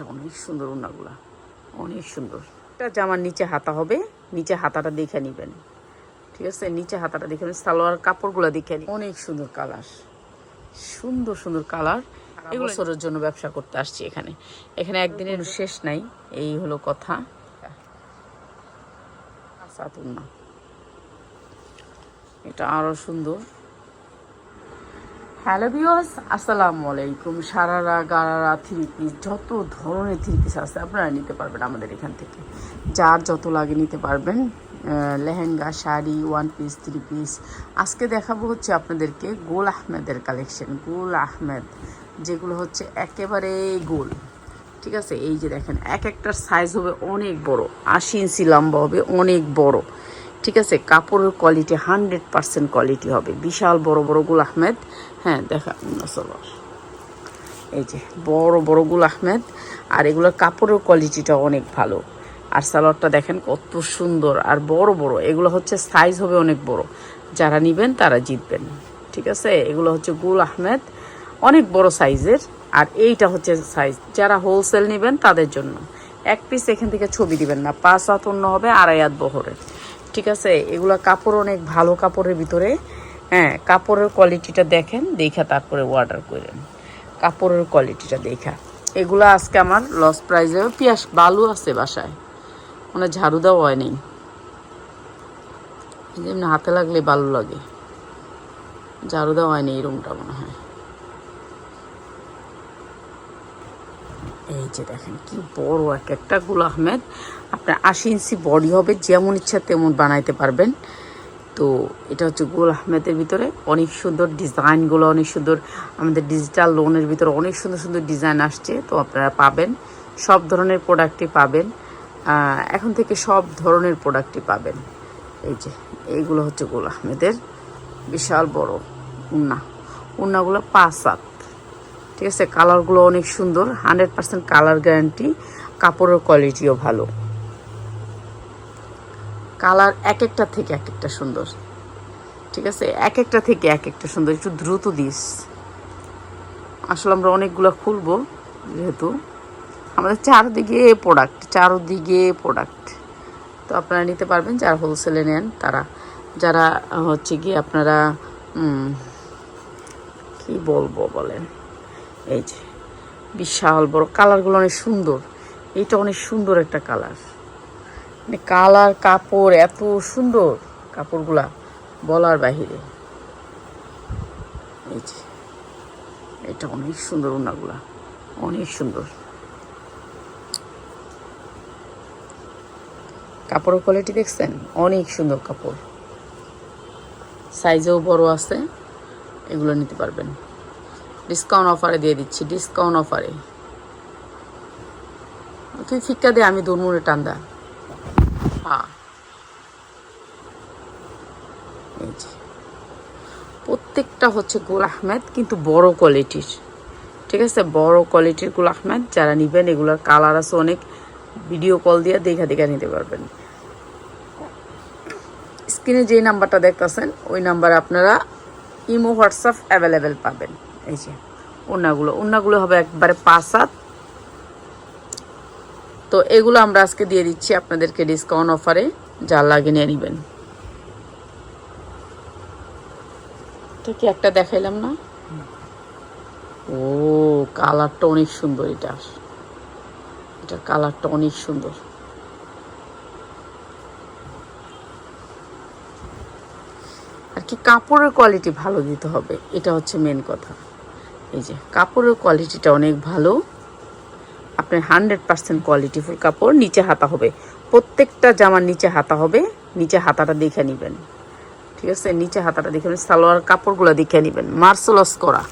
এটা অনেক সুন্দর ওনাগুলা অনেক সুন্দর। এটা জামার নিচে হাতা হবে। নিচে হাতাটা দেখে নেবেন। ঠিক আছে? নিচে হাতাটা দেখে নেবেন। সালোয়ার কাপড়গুলো দেখে নিন অনেক সুন্দর কালার। সুন্দর সুন্দর কালার। এগুলো বছরের জন্য ব্যবসা করতে আসছি এখানে। এখানে একদিনের শেষ নাই। এই হলো কথা। এটা আরও সুন্দর। হ্যালো ভিউয়ার্স, আসসালামু আলাইকুম। সারারা, গারারা থ্রি পিস যত ধরনের থ্রি পিস আছে আপনারা নিতে পারবেন আমাদের এখান থেকে। যার যত লাগে নিতে পারবেন lehenga, sari one piece three piece আজকে দেখাবো হচ্ছে আপনাদেরকে গোল আহমেদের কালেকশন গোল আহমেদ, যেগুলো হচ্ছে একেবারে গোল। ঠিক আছে? এই যে দেখেন, এক একটার সাইজ হবে অনেক বড়। আশি ইঞ্চি লম্বা হবে, অনেক বড়। ঠিক আছে, কাপড়ের কোয়ালিটি হান্ড্রেড পার্সেন্ট কোয়ালিটি হবে। বিশাল বড় বড় গুল আহমেদ হ্যাঁ দেখা এই যে, বড় বড় গুল আহমেদ, আর এগুলোর কাপড়ের কোয়ালিটিটা অনেক ভালো। আর সালোয়ারটা দেখেন কত সুন্দর, আর বড় বড়, এগুলো হচ্ছে সাইজ হবে অনেক বড়। যারা নিবেন, তারা জিতবেন। ঠিক আছে, এগুলো হচ্ছে গুল আহমেদ, অনেক বড় সাইজের আর এইটা হচ্ছে সাইজ যারা হোলসেল নেবেন, তাদের জন্য। এক পিস এখান থেকে ছবি দিবেন না, পাঁচ অন্য হবে, আড়াই হাত বহরের। ঠিক আছে? এগুলো কাপড় অনেক ভালো কাপড়ের ভিতরে। হ্যাঁ কাপড়ের কোয়ালিটিটা দেখেন, দেখা তারপরে অর্ডার করেন। কাপড়ের কোয়ালিটিটা দেখা। এগুলো আজকে আমার লস প্রাইজে পিয়াস, বালু আছে বাসায়। মানে ঝাড়ু দেওয়া হয় নেই। যেমনি হাতে লাগলে বালু লাগে। ঝাড়ু দেওয়া হয়নি এই রুমটা মনে হয়। এই যে দেখেন, কি বড় এক একটা গুল আহমেদ। আপনার আশি ইঞ্চি বডি হবে, যেমন ইচ্ছা তেমন বানাইতে পারবেন। তো এটা হচ্ছে গোল আহমেদের ভিতরে অনেক সুন্দর ডিজাইনগুলো অনেক সুন্দর আমাদের ডিজিটাল লোনের ভিতরে অনেক সুন্দর সুন্দর ডিজাইন আসছে, তো আপনারা পাবেন। সব ধরনের প্রোডাক্টই পাবেন। এখন থেকে সব ধরনের প্রোডাক্টই পাবেন। এই যে, এইগুলো হচ্ছে গোল আহমেদের বিশাল বড় উন্না। উন্নাগুলো পাঁচ সাত ঠিক আছে? কালারগুলো অনেক সুন্দর। হান্ড্রেড পার্সেন্ট কালার গ্যারান্টি কাপড়ের কোয়ালিটিও ভালো। কালার এক একটা থেকে এক একটা সুন্দর। ঠিক আছে? এক একটা থেকে এক একটা সুন্দর। একটু দ্রুত দিস। আসলে আমরা অনেকগুলো খুলবো, যেহেতু। আমাদের চারদিকে প্রোডাক্ট চারদিকে প্রোডাক্ট তো আপনারা নিতে পারবেন, যারা হোলসেলে নেন, তারা। যারা, হচ্ছে গিয়ে আপনারা কি বলব বলেন? এই যে, বিশাল বড় কালারগুলো অনেক সুন্দর। এইটা অনেক সুন্দর একটা কালার। মানে কালার, কাপড় এত সুন্দর কাপড়গুলা বলার বাহিরে। এই যে, এটা অনেক সুন্দর ওনাগুলা অনেক সুন্দর। কাপড়ের কোয়ালিটি দেখছেন? অনেক সুন্দর কাপড়। সাইজেও বড় আছে, এগুলো নিতে পারবেন। ডিসকাউন্ট অফারে দিয়ে দিচ্ছি ডিসকাউন্ট অফারে তুই ফিক্কা দে, আমি দুর্মুড়ে টান্দা হ্যাঁ প্রত্যেকটা হচ্ছে গোল আহমেদ, কিন্তু বড় কোয়ালিটির ঠিক আছে? বড় কোয়ালিটির গোল আহমেদ, যারা নেবেন, এগুলোর কালার আছে অনেক। ভিডিও কল দিয়ে দেখা দেখা নিতে পারবেন। স্ক্রিনে যে নাম্বারটা দেখতেছেন, ওই নাম্বারে আপনারা ইমো, হোয়াটসঅ্যাপ অ্যাভেলেবেল পাবেন। এই যে ওনাগুলো ওনাগুলো হবে একবারে পাঁচ হাত তো এগুলো আমরা আজকে দিয়ে দিচ্ছি আপনাদেরকে ডিসকাউন্ট অফারে যা লাগে নিয়ে নেবেন। এটা কি একটা দেখাইলাম না? ও, কালারটা অনেক সুন্দর এটা। এটার কালারটা অনেক সুন্দর। আর কি কাপড়ের কোয়ালিটি ভালো দিতে হবে, এটা হচ্ছে মেন কথা। এই যে, কাপড়ের কোয়ালিটিটা অনেক ভালো। আপনার হান্ড্রেড পার্সেন্ট কোয়ালিটিফুল কাপড়, নিচে হাতা হবে। প্রত্যেকটা জামার নিচে হাতা হবে, নিচে হাতাটা দেখে নেবেন। ঠিক আছে? নিচে হাতাটা দেখে নেবেন, সালোয়ার কাপড়গুলো দেখে নেবেন। মার্সেলস করা।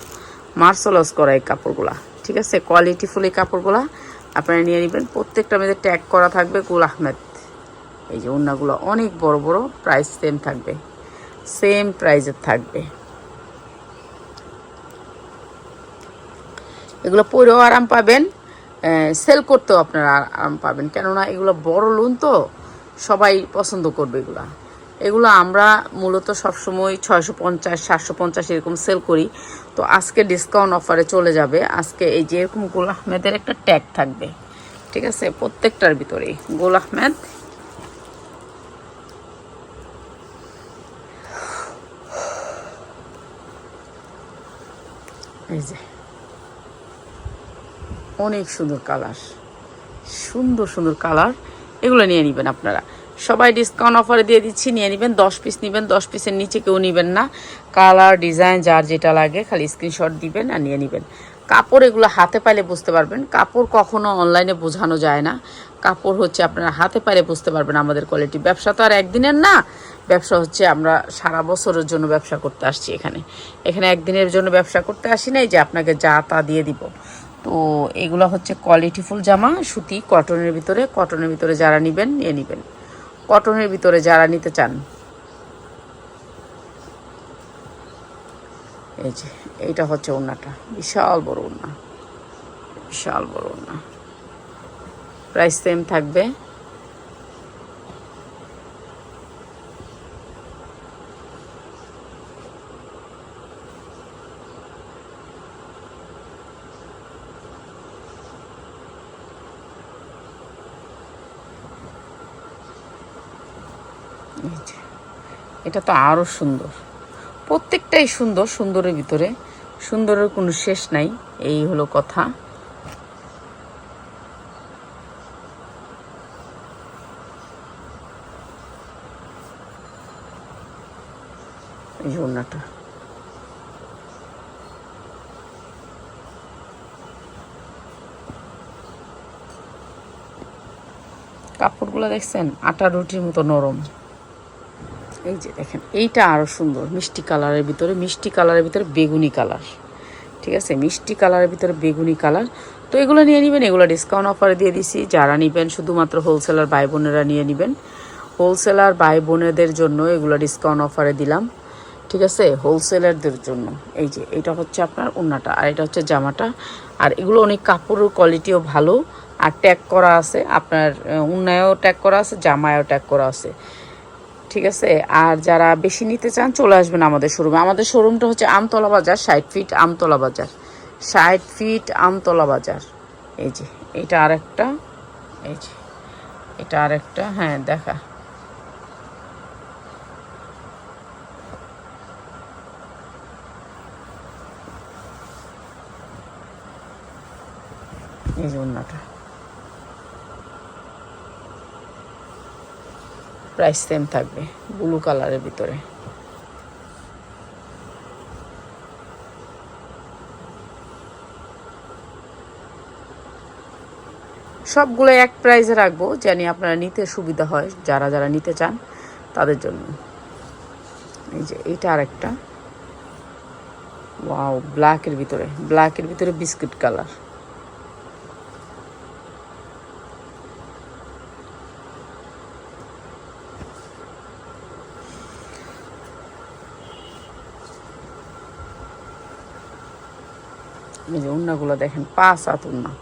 মার্সেলস করা এই কাপড়গুলা। ঠিক আছে? কোয়ালিটিফুল এই কাপড়গুলা আপনারা নিয়ে নেবেন। প্রত্যেকটা মেয়েদের ট্যাগ করা থাকবে গুল আহমেদ। এই যে ওড়নাগুলো অনেক বড় বড় প্রাইস সেম থাকবে। সেম প্রাইজের থাকবে। এগুলো পরেও আরাম পাবেন সেল করতেও আপনারা আরাম পাবেন। কেননা এগুলো বড় লোন তো, সবাই পছন্দ করবে এগুলো। এগুলো আমরা মূলত সবসময় ছয়শো পঞ্চাশ, সাতশো পঞ্চাশ এরকম সেল করি। তো আজকে ডিসকাউন্ট অফারে চলে যাবে। আজকে এই যে এরকম গোল আহমেদের একটা ট্যাগ থাকবে। ঠিক আছে? প্রত্যেকটার ভিতরেই গোল আহমেদ। এই যে। অনেক সুন্দর কালার। সুন্দর সুন্দর কালার। এগুলো নিয়ে নেবেন আপনারা। সবাই ডিসকাউন্ট অফারে দিয়ে দিচ্ছি, নিয়ে নেবেন। দশ পিস নেবেন, দশ পিসের নিচে কেউ নেবেন না। কালার ডিজাইন যার যেটা লাগে খালি স্ক্রিনশট দিবেন আর নিয়ে নেবেন। কাপড় এগুলো হাতে পাইলে বুঝতে পারবেন। কাপড় কখনো অনলাইনে বোঝানো যায় না। কাপড় হচ্ছে আপনারা হাতে পাইলে বুঝতে পারবেন আমাদের কোয়ালিটি ব্যবসা তো আর একদিনের না। ব্যবসা হচ্ছে আমরা সারা বছরের জন্য ব্যবসা করতে আসছি এখানে। এখানে একদিনের জন্য ব্যবসা করতে আসি নাই যে আপনাকে যা তা দিয়ে দিব। তো এগুলো হচ্ছে কোয়ালিটিফুল জামা, সুতি কটনের ভিতরে কটনের ভিতরে যারা নেবেন, নিয়ে নেবেন। কটনের ভিতরে যারা নিতে চান। এই যে, এইটা হচ্ছে ওড়নাটা। বিশাল বড় ওনা বিশাল বড় ওড়না। প্রাইস সেম থাকবে। এটা তো আরও সুন্দর। প্রত্যেকটাই সুন্দর, সুন্দরের ভিতরে। সুন্দরের কোনো শেষ নাই, এই হলো কথা। যে কাপড়গুলো দেখছেন? আটা রুটির মতো নরম। এই যে দেখেন, এইটা আরও সুন্দর, মিষ্টি কালারের ভিতরে, মিষ্টি কালারের ভিতরে বেগুনি কালার, ঠিক আছে? মিষ্টি কালারের ভিতরে বেগুনি কালার। তো এগুলো নিয়ে নেবেন, এগুলো ডিসকাউন্ট অফারে দিয়ে দিছি। যারা নেবেন, শুধুমাত্র হোলসেলার ভাই বোনেরা নিয়ে নেবেন। হোলসেলার ভাই বোনেদের জন্য এগুলো ডিসকাউন্ট অফারে দিলাম, ঠিক আছে? হোলসেলারদের জন্য। এই যে, এটা হচ্ছে আপনার ওড়নাটা আর এটা হচ্ছে জামাটা। আর এগুলো অনেক কাপড়ের কোয়ালিটিও ভালো, আর ট্যাগ করা আছে, আপনার উন্নায়ও ট্যাগ করা আছে, জামায়ও ট্যাগ করা আছে। ঠিক আছে? আর যারা বেশি নিতে চান, চলে আসবেন আমাদের শোরুমে আমাদের শোরুমটা হচ্ছে আমতলা বাজার, ষাট ফিট আমতলা বাজার। ষাট ফিট আমতলা বাজার। এই যে, এটা আরেকটা, এই যে, এটা আরেকটা হ্যাঁ দেখা। এই যে অন্যটা প্রাইস সেম থাকবে ব্লু কালারের ভিতরে। সবগুলো এক প্রাইসে রাখব জানি আপনারা নিতে সুবিধা হয়, যারা যারা নিতে চান, তাদের জন্য। এই যে এইটা আরেকটা। ওয়াও ব্ল্যাকের ভিতরে ব্ল্যাকের ভিতরে বিস্কিট কালার এই যে উন্নাগুলো দেখেন, পাঁচ হাত উন্না।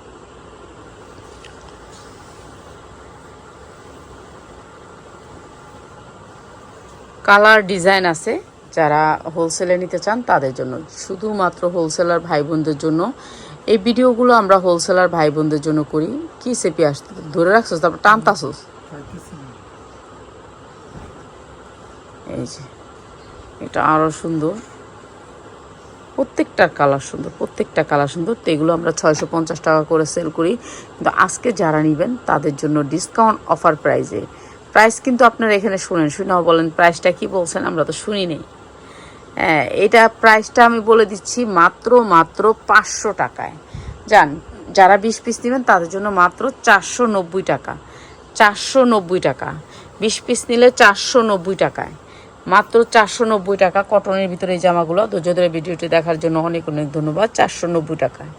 কালার ডিজাইন আছে, যারা হোলসেলে নিতে চান তাদের জন্য। শুধুমাত্র হোলসেলার ভাই বোনদের জন্য। এই ভিডিওগুলো আমরা হোলসেলার ভাই বোনদের জন্য করি। কি সেপি আসতে ধরে রাখছোস, তারপর টানতাছোস? এই যে, এটা আরও সুন্দর। প্রত্যেকটার কালার সুন্দর, প্রত্যেকটা কালার সুন্দর। তো এগুলো আমরা ছয়শো পঞ্চাশ টাকা করে সেল করি। কিন্তু আজকে যারা নেবেন, তাদের জন্য ডিসকাউন্ট অফার প্রাইজে প্রাইস কিন্তু আপনারা এখানে শুনেন শুনেও বলেন, প্রাইসটা কি বলছেন? আমরা তো শুনি নেই। হ্যাঁ এটা প্রাইসটা আমি বলে দিচ্ছি মাত্র মাত্র পাঁচশো টাকায়। যান, যারা বিশ পিস নেবেন, তাদের জন্য মাত্র চারশো নব্বই টাকা। চারশো নব্বই টাকা। বিশ পিস নিলে চারশো নব্বই টাকায়। মাত্র চারশো নব্বই টাকা কটনের ভিতরে এই জামাগুলো। ধৈর্য ধরে ভিডিওটি দেখার জন্য অনেক অনেক ধন্যবাদ। চারশো নব্বই টাকায়।